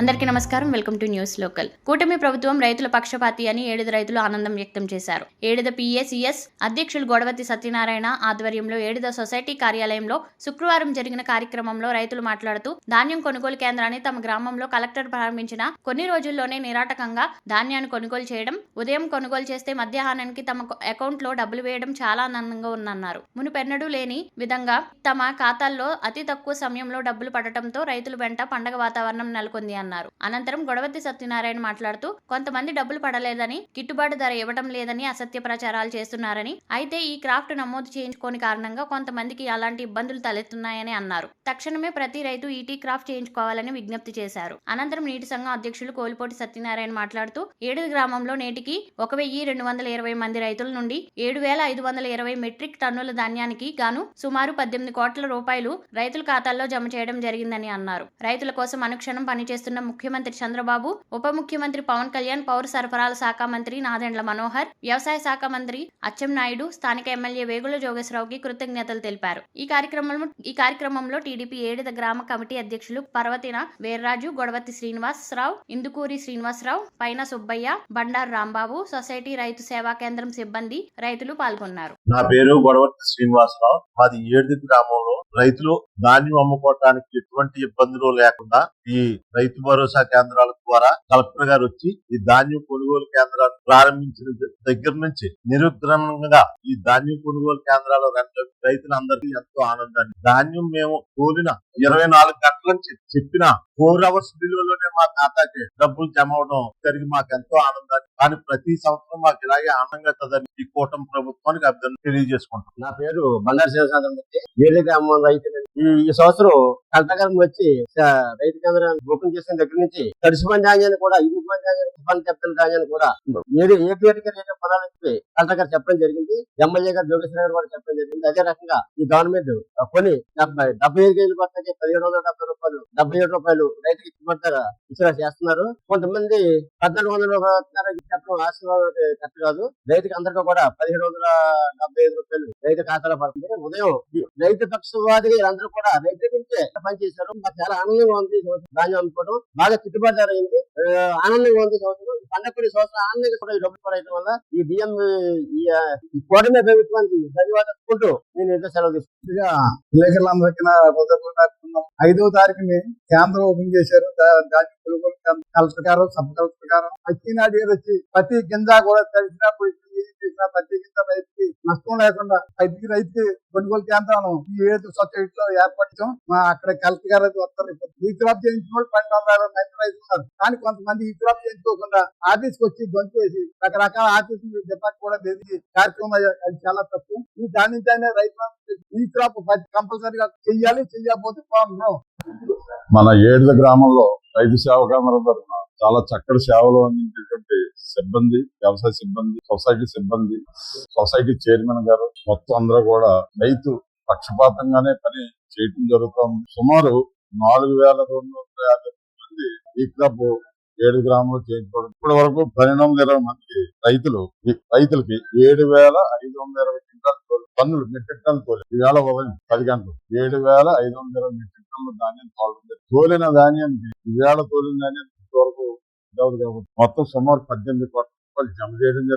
అందరికీ నమస్కారం. Welcome to news local. కూటమి ప్రభుత్వం రైతుల పక్షపాతి అని ఏడుద రైతులు ఆనందం వ్యక్తం చేశారు. ఏడుద పిఎస్ఈఎస్ అధ్యక్షులు గొడవతి సత్యనారాయణ ఆధ్వర్యంలో ఏడుద సొసైటీ కార్యాలయంలో శుక్రవారం జరిగిన కార్యక్రమంలో రైతులు మాట్లాడుతూ ధాన్యం కొనుగోలు కేంద్రాన్ని తమ గ్రామంలో కలెక్టర్ ప్రారంభించిన కొన్ని రోజుల్లోనే నిరాటకంగా ధాన్యాన్ని కొనుగోలు చేయడం ఉదయం కొనుగోలు చేస్తే మధ్యాహ్నానికి తమ అకౌంట్లో డబ్బులు వేయడం చాలా ఆనందంగా ఉందన్నారు. మునుపెన్నడూ లేని విధంగా తమ ఖాతాల్లో అతి తక్కువ సమయంలో డబ్బులు పడటంతో రైతులు వెంట పండగ వాతావరణం నెలకొంది అన్నారు. అనంతరం గొడవతి సత్యనారాయణ మాట్లాడుతూ కొంతమంది డబ్బులు పడలేదని గిట్టుబాటు ధర ఇవ్వడం లేదని అసత్య ప్రచారాలు చేస్తున్నారని అయితే ఈ క్రాఫ్ట్ నమోదు చేయించుకోని కారణంగా కొంతమందికి అలాంటి ఇబ్బందులు తలెత్తున్నాయని అన్నారు. తక్షణమే ప్రతి రైతు ఈటీ క్రాఫ్ట్ చేయించుకోవాలని విజ్ఞప్తి చేశారు. అనంతరం నీటి సంఘం అధ్యక్షులు కోలిపోటి సత్యనారాయణ మాట్లాడుతూ ఏడు గ్రామంలో నేటికి ఒక వెయ్యి రెండు వందల ఇరవై మంది రైతుల నుండి ఏడు వేల ఐదు వందల ఇరవై మెట్రిక్ టన్నుల ధాన్యానికి గాను సుమారు పద్దెనిమిది కోట్ల రూపాయలు రైతుల ఖాతాల్లో జమ చేయడం జరిగిందని అన్నారు. రైతుల కోసం అనుక్షణం పనిచేస్తున్న ముఖ్యమంత్రి చంద్రబాబు ఉప ముఖ్యమంత్రి పవన్ కళ్యాణ్ పౌర సరఫరాల శాఖ మంత్రి నాదెండ్ల మనోహర్ వ్యవసాయ శాఖ మంత్రి అచ్చెన్నాయుడు స్థానిక ఎమ్మెల్యే వేగుల జోగేశ్వరరావుకి కృతజ్ఞతలు తెలిపారు. ఈ కార్యక్రమంలో ఈ కార్యక్రమంలో టీడీపీ ఏడిద గ్రామ కమిటీ అధ్యక్షులు పర్వతిన వీర్రాజు గొడవతి శ్రీనివాసరావు ఇందుకూరి శ్రీనివాసరావు పైన సుబ్బయ్య బండారు రాంబాబు సొసైటీ రైతు సేవా కేంద్రం సిబ్బంది రైతులు పాల్గొన్నారు. నా పేరు గొడవర్తి శ్రీనివాసరావు. మాది ఏడు గ్రామంలో. రైతులు ధాన్యం అమ్ముకోవటానికి ఎటువంటి ఇబ్బందులు లేకుండా ఈ రైతు భరోసా కేంద్రాల ద్వారా కలెక్టర్ గారు వచ్చి ఈ ధాన్యం కొనుగోలు కేంద్రాలు ప్రారంభించిన దగ్గర నుంచి నిరుద్రమంగా ఈ ధాన్యం కొనుగోలు కేంద్రాలు రైతులందరికీ ఎంతో ఆనందాన్ని. ధాన్యం మేము కోరిన ఇరవై నాలుగు గంటల నుంచి చెప్పిన ఫోర్ అవర్స్ బిల్లులోనే మా ఖాతాకి డబ్బులు జమ అవడం జరిగి మాకు ఎంతో ఆనందాన్ని కానీ ప్రతి సంవత్సరం మాకు ఇలాగే ఆనందంగా కదని ఈ కూటమి ప్రభుత్వానికి అభ్యర్థన తెలియజేసుకుంటాం నా పేరు బండారు శివసాంద్రమూర్తి ఏడు గ్రామం రైతు ఈ సంవత్సరం కలెక్టర్ వచ్చి రైతు కేంద్రాన్ని ఓపెన్ చేసిన దగ్గర నుంచి తడిసిపోయిన ధాన్యాన్ని కూడా ఇరుగు ధాన్యాన్ని తుఫాన్ కెప్టెన్ ధాన్యాన్ని కూడా ఏడు ఏ పేరుకి రేటు కొనాలని చెప్పి కలెక్టర్ గారు చెప్పడం జరిగింది. ఎమ్మెల్యే గారు జోగేశ్వర గారు కూడా చెప్పడం జరిగింది. అదే రకంగా ఈ గవర్నమెంట్ కొన్ని డెబ్బై డెబ్బై ఐదు కేజీలు పక్కకి పదిహేడు వందల డెబ్బై రూపాయలు డెబ్బై ఏడు రూపాయలు రైతుకి ఇచ్చిపడతారు ఇచ్చిన చేస్తున్నారు. కొంతమంది పద్నాలుగు వందల రూపాయలు చెప్పడం ఆశీర్వాదం కరెక్ట్ కాదు. రైతుకి అందరికీ కూడా పదిహేడు వందల డెబ్బై ఐదు రూపాయలు రైతు ఖాతాలో పడుతుంది. ఉదయం రైతు పక్షవాదిగా అందరూ కూడా రైతు గురించే పనిచేశారు మాకు చాలా ఆనందంగా ఉంది ఈ సంవత్సరం. ధాన్యం అమ్ముకోవడం బాగా గిట్టుబాటు ధర అయింది ఆనందంగా ఉంది సంవత్సరం. ఈ సంవత్సరం ఆనందంగా కూడా ఈ డబ్బులు పడేయడం వల్ల ఈ బియ్యం ఈ ఆ, కూటమి ప్రభుత్వానికి ధన్యవాదాలు నేను ఏదో సెలవు తీసుకుంటున్నాను విలేకరులందరికీ ఐదో తారీఖుని కేంద్రం ఓపెన్ చేశారు. దా- దాని కొనుగోలు కేంద్రం కలెక్టర్ గారు సబ్ కలెక్టర్ గారు. అచ్చినాడు గారు వచ్చి ప్రతి గింజ కూడా తెలిసినప్పుడు చేసినా ప్రతి గింజ రైతుకి నష్టం లేకుండా ప్రతి రైతుకి కొనుగోలు కేంద్రాలను ఈ ఏడు సొసైటీలో ఏర్పరచడం మా అక్కడ కలెక్టర్ గారు అయితే వస్తారు ఈ క్రాప్ చేయించిన వాళ్ళు పన్నెండు వందల మంది రైతులు ఉన్నారు. కానీ కొంతమంది ఈ క్రాప్ చేయించుకోకుండా ఆఫీస్కి వచ్చి గొంతు వేసి రకరకాల ఆఫీస్ డిపార్ట్ కూడా తెలిసి కార్యక్రమం అది చాలా తప్పు. ఈ దాని నుంచి అయినా రైతులను ఈ క్రాప్ కంపల్సరీగా చెయ్యాలి చెయ్యకపోతే బాగుంది మన ఏడు గ్రామంలో రైతు సేవ కేంద్రం తరఫున చాలా చక్కటి సేవలు అందించేటువంటి సిబ్బంది వ్యవసాయ సిబ్బంది సొసైటీ సిబ్బంది సొసైటీ చైర్మన్ గారు మొత్తం అందరూ కూడా రైతు పక్షపాతంగానే పని చేయటం జరుగుతుంది. సుమారు నాలుగు వేల రెండు వందల యాభై మంది ఈ క్లబ్ ఏడు గ్రాములు చేయించుకోవడం ఇప్పటి వరకు పన్నెండు వందల ఇరవై మంది రైతులు రైతులకి ఏడు వేల ఐదు వందల ఇరవై క్వింటాల తోలు పన్నులు మెట్రిక్ టన్ను తోలి. ఈవేళ ఉదయం పది గంటలు ఏడు వేల ఐదు వందల ఇరవై మెట్రిక్ టన్నుల ధాన్యం తోలడం తోలిన ధాన్యానికి ఈవేళ తోలిన ధాన్యం వరకు మొత్తం సుమారు పద్దెనిమిది కోట్ల రూపాయలు జమ చేయడం జరిగింది